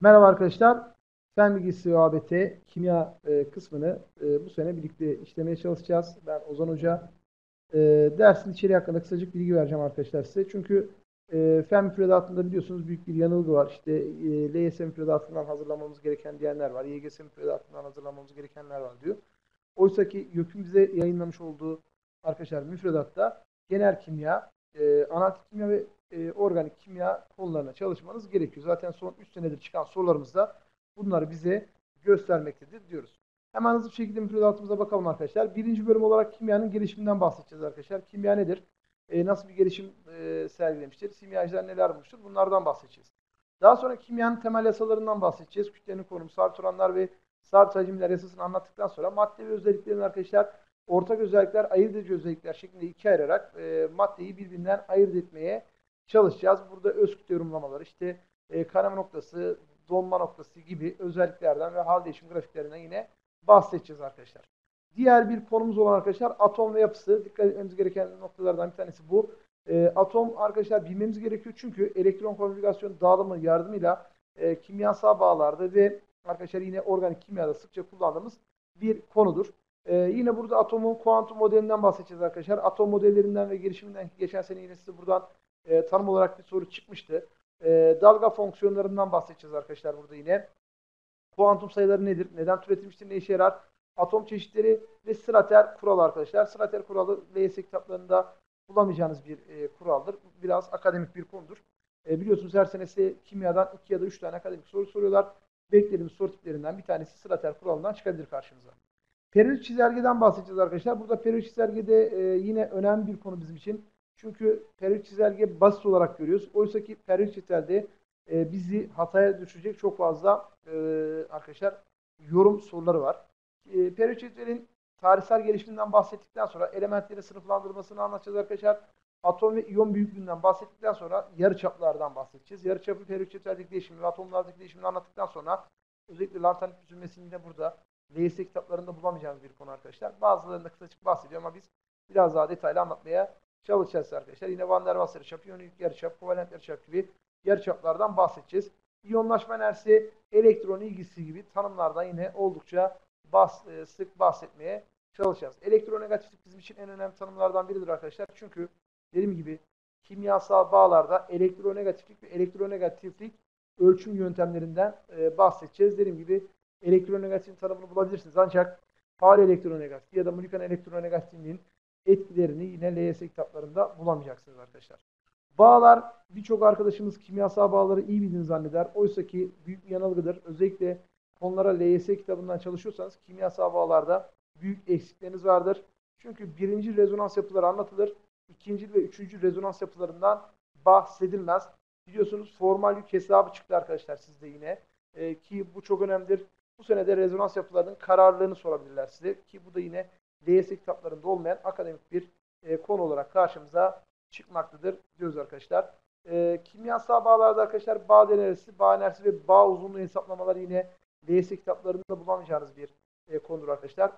Merhaba arkadaşlar. Fen Bilgisi ve ABT kimya e, kısmını e, bu sene birlikte işlemeye çalışacağız. Ben Ozan Hoca. E, dersin içeriği hakkında kısacık bilgi vereceğim arkadaşlar size. Çünkü e, fen müfredatında biliyorsunuz büyük bir yanılgı var. İşte e, LYS müfredatından hazırlamamız gereken diyenler var. YGS müfredatından hazırlamamız gerekenler var diyor. Oysa ki YÖK'ün bize yayınlamış olduğu arkadaşlar müfredatta genel kimya, e, analitik kimya ve e, organik kimya konularına çalışmanız gerekiyor. Zaten son 3 senedir çıkan sorularımızda bunları bize göstermektedir diyoruz. Hemen hızlı bir şekilde müfredatımıza bakalım arkadaşlar. Birinci bölüm olarak kimyanın gelişiminden bahsedeceğiz arkadaşlar. Kimya nedir? E, nasıl bir gelişim e, sergilemiştir? Simyacılar neler bulmuştur? Bunlardan bahsedeceğiz. Daha sonra kimyanın temel yasalarından bahsedeceğiz. Kütlenin konumu, sabit oranlar ve sabit hacimler yasasını anlattıktan sonra madde ve özelliklerini arkadaşlar ortak özellikler, ayırt edici özellikler şeklinde ikiye ayırarak e, maddeyi birbirinden ayırt etmeye çalışacağız. Burada öz kütle yorumlamaları, işte e, kanama noktası, donma noktası gibi özelliklerden ve hal değişim grafiklerinden yine bahsedeceğiz arkadaşlar. Diğer bir konumuz olan arkadaşlar atom ve yapısı. Dikkat etmemiz gereken noktalardan bir tanesi bu. E, atom arkadaşlar bilmemiz gerekiyor çünkü elektron konfigürasyon dağılımı yardımıyla e, kimyasal bağlarda ve arkadaşlar yine organik kimyada sıkça kullandığımız bir konudur. Ee, yine burada atomun kuantum modelinden bahsedeceğiz arkadaşlar. Atom modellerinden ve gelişiminden geçen sene yine size buradan e, tanım olarak bir soru çıkmıştı. E, dalga fonksiyonlarından bahsedeceğiz arkadaşlar burada yine. Kuantum sayıları nedir? Neden türetilmiştir? Ne işe yarar? Atom çeşitleri ve Strater kuralı arkadaşlar. Strater kuralı LYS kitaplarında bulamayacağınız bir e, kuraldır. Biraz akademik bir konudur. E, biliyorsunuz her senesi kimyadan 2 ya da 3 tane akademik soru soruyorlar. Beklediğimiz soru tiplerinden bir tanesi Strater kuralından çıkabilir karşınıza. Periyodik çizelgeden bahsedeceğiz arkadaşlar. Burada periyodik çizelgede e, yine önemli bir konu bizim için. Çünkü periyodik çizelge basit olarak görüyoruz. Oysa ki periyodik çizelgede e, bizi hataya düşecek çok fazla e, arkadaşlar yorum soruları var. E, periyodik çizelgenin tarihsel gelişiminden bahsettikten sonra elementlerin sınıflandırmasını anlatacağız arkadaşlar. Atom ve iyon büyüklüğünden bahsettikten sonra yarıçaplardan bahsedeceğiz. Yarıçapı periyodik çizelgedeki değişimi ve atomlardaki değişimini anlattıktan sonra özellikle lantanit büzülmesini de burada LYS kitaplarında bulamayacağınız bir konu arkadaşlar. Bazılarında kısacık bahsediyor ama biz biraz daha detaylı anlatmaya çalışacağız arkadaşlar. Yine Van der Waals yarıçap, iyonik yarıçap, kovalent yarıçap gibi yarıçaplardan bahsedeceğiz. İyonlaşma enerjisi, elektron ilgisi gibi tanımlardan yine oldukça bas, e, sık bahsetmeye çalışacağız. Elektronegatiflik bizim için en önemli tanımlardan biridir arkadaşlar. Çünkü dediğim gibi kimyasal bağlarda elektronegatiflik ve elektronegatiflik ölçüm yöntemlerinden e, bahsedeceğiz. Dediğim gibi elektronegatifin tanımını bulabilirsiniz. Ancak faal elektronegatif ya da Mulliken elektronegatifliğinin etkilerini yine LYS kitaplarında bulamayacaksınız arkadaşlar. Bağlar birçok arkadaşımız kimyasal bağları iyi bildiğini zanneder. Oysa ki büyük bir yanılgıdır. Özellikle konulara LYS kitabından çalışıyorsanız kimyasal bağlarda büyük eksikleriniz vardır. Çünkü birinci rezonans yapıları anlatılır. ikinci ve üçüncü rezonans yapılarından bahsedilmez. Biliyorsunuz formal yük hesabı çıktı arkadaşlar sizde yine. Ee, ki bu çok önemlidir. Bu senede rezonans yapılarının kararlılığını sorabilirler size. Ki bu da yine DS kitaplarında olmayan akademik bir e, konu olarak karşımıza çıkmaktadır diyoruz arkadaşlar. E, kimyasal bağlarda arkadaşlar bağ enerjisi, bağ enerjisi ve bağ uzunluğu hesaplamaları yine DS kitaplarında bulamayacağınız bir e, konudur arkadaşlar.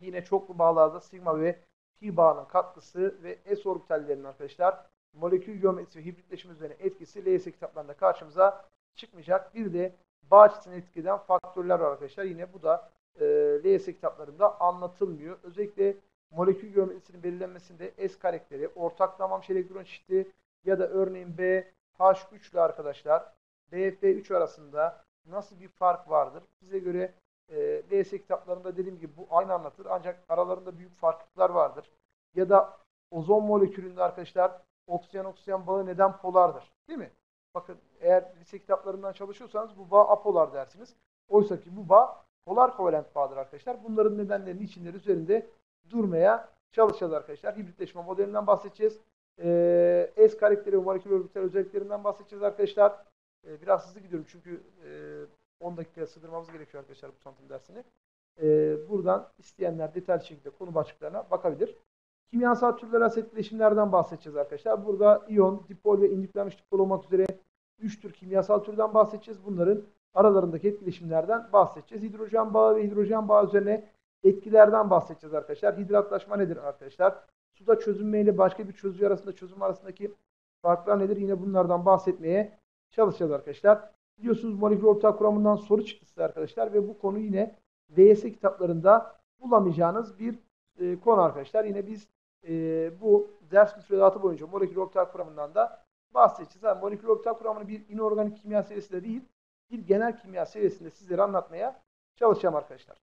Yine çoklu bağlarda sigma ve pi bağının katkısı ve s orbitallerinin arkadaşlar molekül geometrisi ve hibritleşme üzerine etkisi LS kitaplarında karşımıza çıkmayacak. Bir de bağ açısını etkileden faktörler var arkadaşlar. Yine bu da e, LYS kitaplarında anlatılmıyor. Özellikle molekül geometrisinin belirlenmesinde S karakteri, ortaklanmamış elektron çeşidi ya da örneğin B H3 ile arkadaşlar BF3 arasında nasıl bir fark vardır? Size göre e, LYS kitaplarında dediğim gibi bu aynı anlatır ancak aralarında büyük farklılıklar vardır. Ya da ozon molekülünde arkadaşlar oksijen oksijen bağı neden polardır? Değil mi? Bakın eğer lise kitaplarından çalışıyorsanız bu bağ apolar dersiniz. Oysa ki bu bağ polar kovalent bağdır arkadaşlar. Bunların nedenlerini içinleri üzerinde durmaya çalışacağız arkadaşlar. Hibritleşme modelinden bahsedeceğiz. Ee, S karakteri ve molekül örgütsel özelliklerinden bahsedeceğiz arkadaşlar. Ee, biraz hızlı gidiyorum çünkü e, 10 dakikaya sığdırmamız gerekiyor arkadaşlar bu santim dersini. Ee, buradan isteyenler detaylı şekilde konu başlıklarına bakabilir. Kimyasal türler aset etkileşimlerden bahsedeceğiz arkadaşlar. Burada iyon, dipol ve indüklenmiş dipol olmak üzere 3 tür kimyasal türden bahsedeceğiz. Bunların aralarındaki etkileşimlerden bahsedeceğiz. Hidrojen bağı ve hidrojen bağı üzerine etkilerden bahsedeceğiz arkadaşlar. Hidratlaşma nedir arkadaşlar? Suda çözünme ile başka bir çözücü arasında çözüm arasındaki farklar nedir? Yine bunlardan bahsetmeye çalışacağız arkadaşlar. Biliyorsunuz molekül ortak kuramından soru çıktı size arkadaşlar ve bu konu yine VS kitaplarında bulamayacağınız bir e, konu arkadaşlar. Yine biz e, bu ders müfredatı boyunca molekül ortak kuramından da bahsedeceğiz. Yani molekül ortak kuramını bir inorganik kimya serisinde değil, bir genel kimya serisinde sizlere anlatmaya çalışacağım arkadaşlar.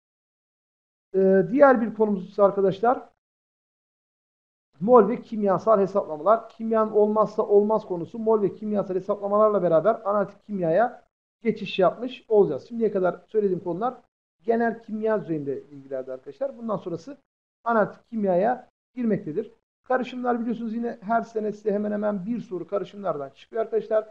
E, diğer bir konumuz ise arkadaşlar mol ve kimyasal hesaplamalar. Kimyanın olmazsa olmaz konusu mol ve kimyasal hesaplamalarla beraber analitik kimyaya geçiş yapmış olacağız. Şimdiye kadar söylediğim konular genel kimya düzeyinde bilgilerdi arkadaşlar. Bundan sonrası analitik kimyaya girmektedir. Karışımlar biliyorsunuz yine her sene size hemen hemen bir soru karışımlardan çıkıyor arkadaşlar.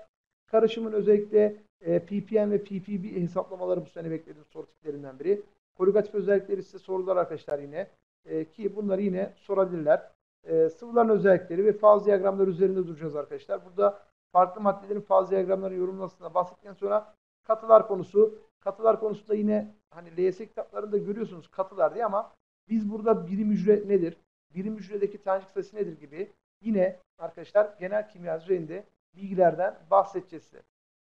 Karışımın özellikle e, ppm ve ppb hesaplamaları bu sene beklediğim soru tiplerinden biri. Koligatif özellikleri size sorular arkadaşlar yine. E, ki bunları yine sorabilirler. E, sıvıların özellikleri ve faz diyagramları üzerinde duracağız arkadaşlar. Burada farklı maddelerin faz diyagramları yorumlamasına bahsettikten sonra katılar konusu. Katılar konusunda yine hani LYS kitaplarında görüyorsunuz katılar diye ama biz burada birim hücre nedir? Birim hücredeki tanecik sayısı nedir gibi yine arkadaşlar genel kimya düzeyinde bilgilerden bahsedeceğiz size.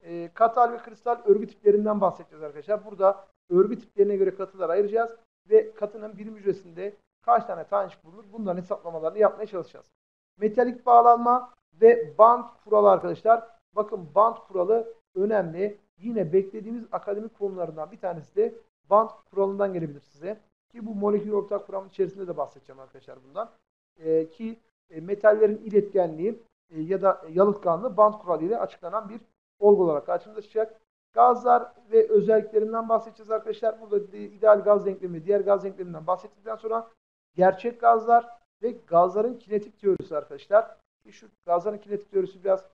E, katal ve kristal örgü tiplerinden bahsedeceğiz arkadaşlar. Burada örgü tiplerine göre katılar ayıracağız ve katının birim hücresinde kaç tane tanecik bulunur? Bunların hesaplamalarını yapmaya çalışacağız. Metalik bağlanma ve band kuralı arkadaşlar. Bakın band kuralı önemli. Yine beklediğimiz akademik konularından bir tanesi de band kuralından gelebilir size. Ki bu molekül ortak kuramın içerisinde de bahsedeceğim arkadaşlar bundan. E, ki e, metallerin iletkenliği e, ya da yalıtkanlığı band kuralı ile açıklanan bir olgu olarak karşımıza çıkacak. Gazlar ve özelliklerinden bahsedeceğiz arkadaşlar. Burada ideal gaz denklemi, diğer gaz denkleminden bahsettikten sonra gerçek gazlar ve gazların kinetik teorisi arkadaşlar. Şu gazların kinetik teorisi biraz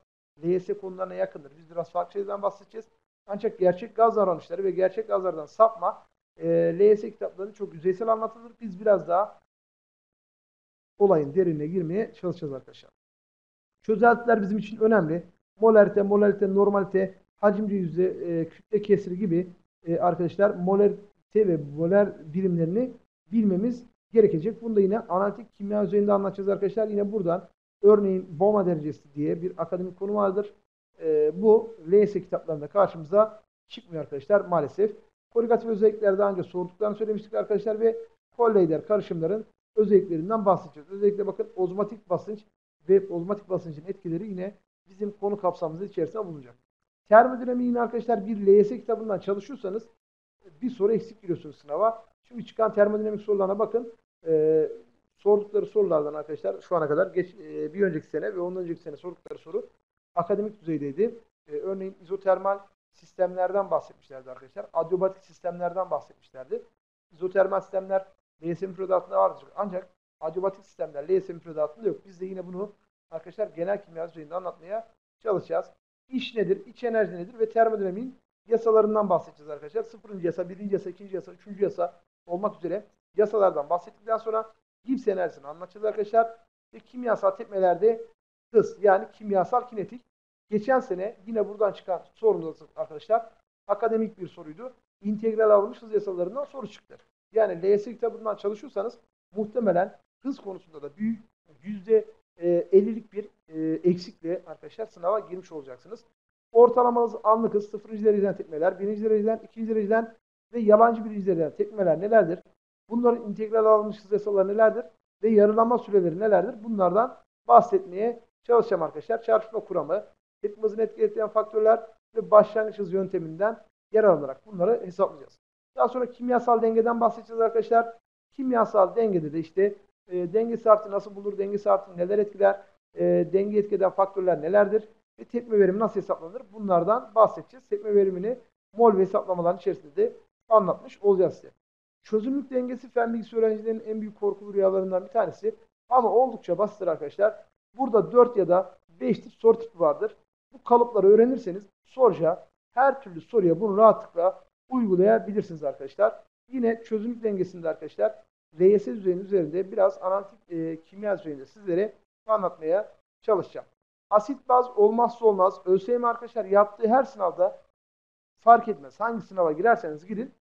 LYS konularına yakındır. Biz biraz farklı şeylerden bahsedeceğiz. Ancak gerçek gaz davranışları ve gerçek gazlardan sapma e, LYS kitaplarında çok yüzeysel anlatılır. Biz biraz daha olayın derinine girmeye çalışacağız arkadaşlar. Çözeltiler bizim için önemli. Molarite, molalite, normalite, hacimci yüzde, e, kütle kesri gibi e, arkadaşlar molarite ve molar birimlerini bilmemiz gerekecek. Bunu da yine analitik kimya üzerinde anlatacağız arkadaşlar. Yine buradan örneğin Boma derecesi diye bir akademik konu vardır. E, bu LS kitaplarında karşımıza çıkmıyor arkadaşlar maalesef. Koligatif özellikler daha önce sorduklarını söylemiştik arkadaşlar ve Collider karışımların özelliklerinden bahsedeceğiz. Özellikle bakın ozmatik basınç ve ozmatik basıncın etkileri yine bizim konu kapsamımız içerisinde bulunacak. Termodinamiği yine arkadaşlar bir LYS kitabından çalışıyorsanız bir soru eksik giriyorsunuz sınava. Çünkü çıkan termodinamik sorularına bakın. E, sordukları sorulardan arkadaşlar şu ana kadar geç, e, bir önceki sene ve ondan önceki sene sordukları soru akademik düzeydeydi. E, örneğin izotermal sistemlerden bahsetmişlerdi arkadaşlar. Adiabatik sistemlerden bahsetmişlerdi. İzotermal sistemler LSM müfredatında vardır. Ancak adiabatik sistemler LSM müfredatında yok. Biz de yine bunu arkadaşlar genel kimya düzeyinde anlatmaya çalışacağız. İş nedir? İç enerji nedir? Ve termodinamiğin yasalarından bahsedeceğiz arkadaşlar. Sıfırıncı yasa, birinci yasa, ikinci yasa, üçüncü yasa olmak üzere yasalardan bahsettikten sonra Gibbs enerjisini anlatacağız arkadaşlar. Ve kimyasal tepmelerde hız yani kimyasal kinetik. Geçen sene yine buradan çıkan sorunuz arkadaşlar akademik bir soruydu. İntegral avrılmış hız yasalarından soru çıktı. Yani LS kitabından çalışıyorsanız muhtemelen hız konusunda da büyük yüzde 50'lik bir e, eksikle arkadaşlar sınava girmiş olacaksınız. Ortalamanız anlık hız 0. dereceden tekmeler, 1. dereceden, 2. dereceden ve yalancı 1. dereceden tekmeler nelerdir? Bunların integral alınmış hız yasaları nelerdir? Ve yarılama süreleri nelerdir? Bunlardan bahsetmeye çalışacağım arkadaşlar. Çarpışma kuramı, tepkim hızını etkileyen faktörler ve başlangıç hız yönteminden yer alarak bunları hesaplayacağız. Daha sonra kimyasal dengeden bahsedeceğiz arkadaşlar. Kimyasal dengede de işte e, denge saati nasıl bulur, denge saati neler etkiler, e, denge etkileyen faktörler nelerdir ve tepme verimi nasıl hesaplanır bunlardan bahsedeceğiz. Tepme verimini mol ve hesaplamaların içerisinde de anlatmış olacağız size. Çözünürlük dengesi fen bilgisi öğrencilerinin en büyük korkulu rüyalarından bir tanesi. Ama oldukça basittir arkadaşlar. Burada 4 ya da 5 tip soru tipi vardır. Bu kalıpları öğrenirseniz soruca her türlü soruya bunu rahatlıkla uygulayabilirsiniz arkadaşlar. Yine çözünürlük dengesinde arkadaşlar LYS düzeyinin üzerinde biraz analitik e, kimya düzeyinde sizlere anlatmaya çalışacağım. Asit baz olmazsa olmaz. ÖSYM arkadaşlar yaptığı her sınavda fark etmez. Hangi sınava girerseniz girin.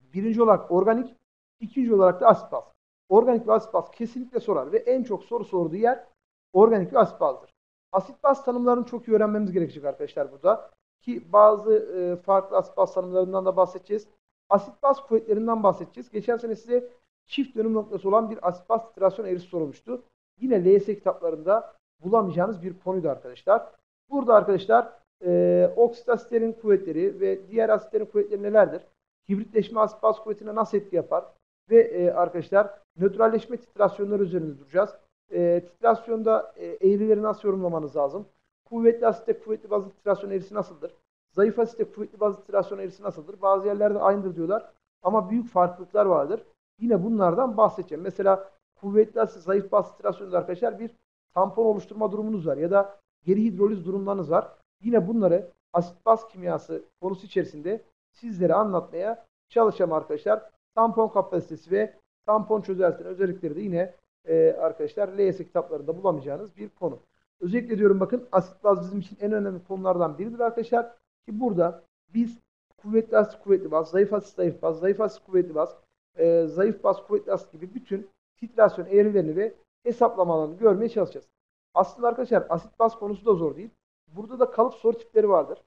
Birinci olarak organik, ikinci olarak da asit baz. Organik ve asit baz kesinlikle sorar ve en çok soru sorduğu yer organik ve asit bazdır. Asit baz tanımlarını çok iyi öğrenmemiz gerekecek arkadaşlar burada. ki bazı e, farklı asit baz tanımlarından da bahsedeceğiz. Asit baz kuvvetlerinden bahsedeceğiz. Geçen sene size çift dönüm noktası olan bir asit baz titrasyon eğrisi sorulmuştu. Yine LYS kitaplarında bulamayacağınız bir konuydu arkadaşlar. Burada arkadaşlar e, oksit asitlerin kuvvetleri ve diğer asitlerin kuvvetleri nelerdir? Hibritleşme asit baz kuvvetine nasıl etki yapar? Ve e, arkadaşlar nötralleşme titrasyonları üzerinde duracağız. E, titrasyonda e, eğrileri nasıl yorumlamanız lazım? Kuvvetli asitte kuvvetli bazlı titrasyon eğrisi nasıldır? Zayıf asitte kuvvetli bazlı titrasyon eğrisi nasıldır? Bazı yerlerde aynıdır diyorlar ama büyük farklılıklar vardır. Yine bunlardan bahsedeceğim. Mesela kuvvetli asit, zayıf bazlı titrasyonda arkadaşlar bir tampon oluşturma durumunuz var ya da geri hidroliz durumlarınız var. Yine bunları asit baz kimyası konusu içerisinde sizlere anlatmaya çalışacağım arkadaşlar. Tampon kapasitesi ve tampon çözeltinin özellikleri de yine e, arkadaşlar LYS kitaplarında bulamayacağınız bir konu. Özellikle diyorum bakın asit baz bizim için en önemli konulardan biridir arkadaşlar. Ki burada biz kuvvetli asit kuvvetli baz, zayıf asit zayıf baz, zayıf asit kuvvetli baz, e, zayıf baz kuvvetli asit gibi bütün titrasyon eğrilerini ve hesaplamalarını görmeye çalışacağız. Aslında arkadaşlar asit baz konusu da zor değil. Burada da kalıp soru tipleri vardır.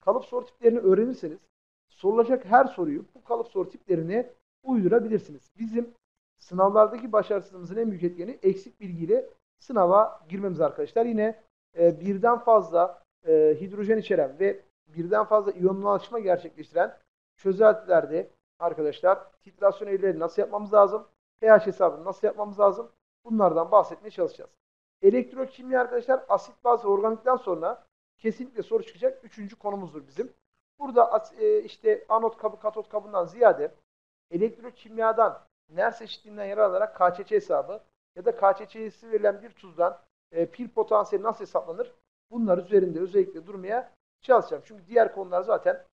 Kalıp soru tiplerini öğrenirseniz sorulacak her soruyu bu kalıp soru tiplerine uydurabilirsiniz. Bizim sınavlardaki başarısızlığımızın en büyük etkeni eksik bilgiyle sınava girmemiz arkadaşlar. Yine e, birden fazla e, hidrojen içeren ve birden fazla iyonlaşma gerçekleştiren çözeltilerde arkadaşlar titrasyon eğrileri nasıl yapmamız lazım? pH hesabını nasıl yapmamız lazım? Bunlardan bahsetmeye çalışacağız. Elektrokimya arkadaşlar asit baz organikten sonra kesinlikle soru çıkacak üçüncü konumuzdur bizim. Burada e, işte anot kabı katot kabından ziyade elektrokimyadan Ners eşitliğinden yer alarak KÇÇ hesabı ya da KÇÇ'si verilen bir tuzdan e, pil potansiyeli nasıl hesaplanır? Bunlar üzerinde özellikle durmaya çalışacağım. Çünkü diğer konular zaten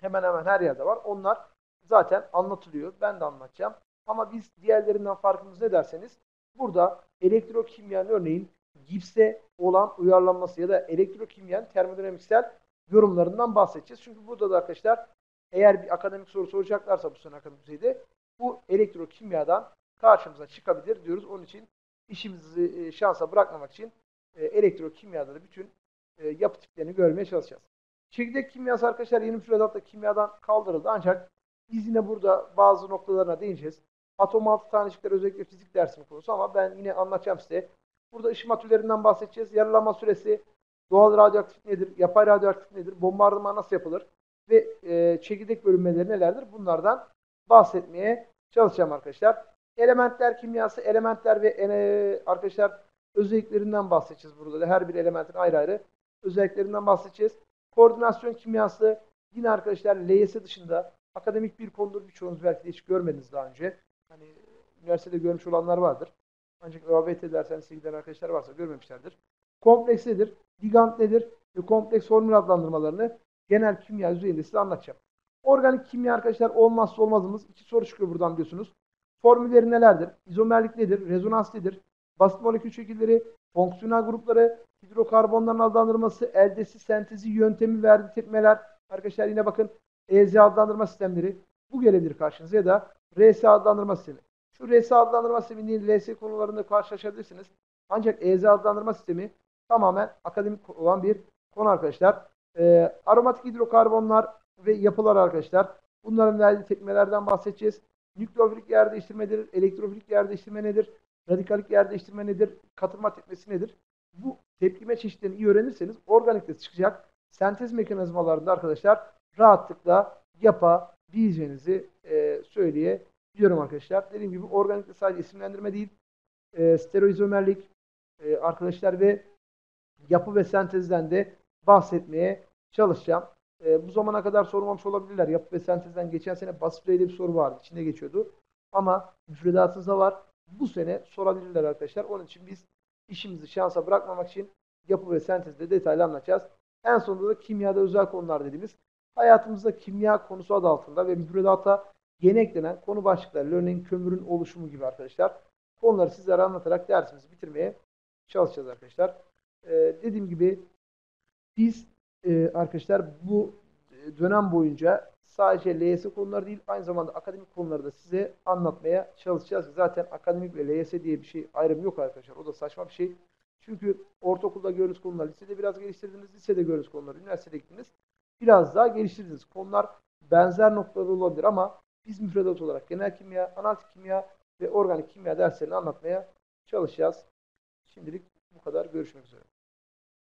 hemen hemen her yerde var. Onlar zaten anlatılıyor. Ben de anlatacağım. Ama biz diğerlerinden farkımız ne derseniz burada elektrokimyanın örneğin gipse olan uyarlanması ya da elektrokimyanın termodinamiksel yorumlarından bahsedeceğiz. Çünkü burada da arkadaşlar eğer bir akademik soru soracaklarsa bu sene akademik düzeyde bu elektrokimyadan karşımıza çıkabilir diyoruz. Onun için işimizi e, şansa bırakmamak için e, elektrokimyada da bütün e, yapı tiplerini görmeye çalışacağız. Çekirdek kimyası arkadaşlar yeni müfredatta kimyadan kaldırıldı ancak biz yine burada bazı noktalarına değineceğiz. Atom altı tanecikler özellikle fizik dersinin konusu ama ben yine anlatacağım size. Burada ışıma türlerinden bahsedeceğiz. Yarılanma süresi, doğal radyoaktif nedir, yapay radyoaktif nedir, bombardıman nasıl yapılır ve e, çekirdek bölünmeleri nelerdir bunlardan bahsetmeye çalışacağım arkadaşlar. Elementler kimyası, elementler ve e, arkadaşlar özelliklerinden bahsedeceğiz burada da. Her bir elementin ayrı ayrı özelliklerinden bahsedeceğiz. Koordinasyon kimyası yine arkadaşlar LYS dışında akademik bir konudur. Birçoğunuz belki de hiç görmediniz daha önce. Hani üniversitede görmüş olanlar vardır. Ancak ÖABT dershanesine giden arkadaşlar varsa görmemişlerdir. Kompleks nedir? Ligand nedir? Ve kompleks formül adlandırmalarını genel kimya düzeyinde size anlatacağım. Organik kimya arkadaşlar olmazsa olmazımız. İki soru çıkıyor buradan biliyorsunuz. Formülleri nelerdir? İzomerlik nedir? Rezonans nedir? Basit molekül şekilleri, fonksiyonel grupları, hidrokarbonların adlandırması, eldesi sentezi yöntemi verdiği tepmeler. Arkadaşlar yine bakın EZ adlandırma sistemleri. Bu gelebilir karşınıza ya da RS adlandırma sistemi. Şu RS adlandırma sistemi değil LS konularında karşılaşabilirsiniz. Ancak EZ adlandırma sistemi tamamen akademik olan bir konu arkadaşlar. Ee, aromatik hidrokarbonlar ve yapılar arkadaşlar. Bunların verdiği tepkimelerden bahsedeceğiz. Nükleofilik yer değiştirme nedir? Elektrofilik yer değiştirme nedir? Radikalik yer değiştirme nedir? Katılma tepkimesi nedir? Bu tepkime çeşitlerini iyi öğrenirseniz organikte çıkacak sentez mekanizmalarında arkadaşlar rahatlıkla yapabileceğinizi e, söyleyebiliyorum arkadaşlar. Dediğim gibi organikte sadece isimlendirme değil, e, stereoizomerlik e, arkadaşlar ve yapı ve sentezden de bahsetmeye çalışacağım. E, bu zamana kadar sorulmamış olabilirler. Yapı ve sentezden geçen sene basit düzeyde bir soru vardı. İçinde geçiyordu. Ama müfredatınızda var. Bu sene sorabilirler arkadaşlar. Onun için biz işimizi şansa bırakmamak için yapı ve sentezde detaylı anlatacağız. En sonunda da kimyada özel konular dediğimiz hayatımızda kimya konusu adı altında ve müfredata yeni eklenen konu başlıkları, örneğin kömürün oluşumu gibi arkadaşlar. Konuları sizlere anlatarak dersimizi bitirmeye çalışacağız arkadaşlar. Ee, dediğim gibi biz e, arkadaşlar bu e, dönem boyunca sadece LYS konuları değil aynı zamanda akademik konuları da size anlatmaya çalışacağız. Zaten akademik ve LYS diye bir şey ayrım yok arkadaşlar. O da saçma bir şey. Çünkü ortaokulda gördüğünüz konular lisede biraz geliştirdiniz, lisede gördüğünüz konular üniversitede gittiniz. Biraz daha geliştiririz. Konular benzer noktalarda olabilir ama biz müfredat olarak genel kimya, analitik kimya ve organik kimya derslerini anlatmaya çalışacağız. Şimdilik bu kadar. Görüşmek üzere.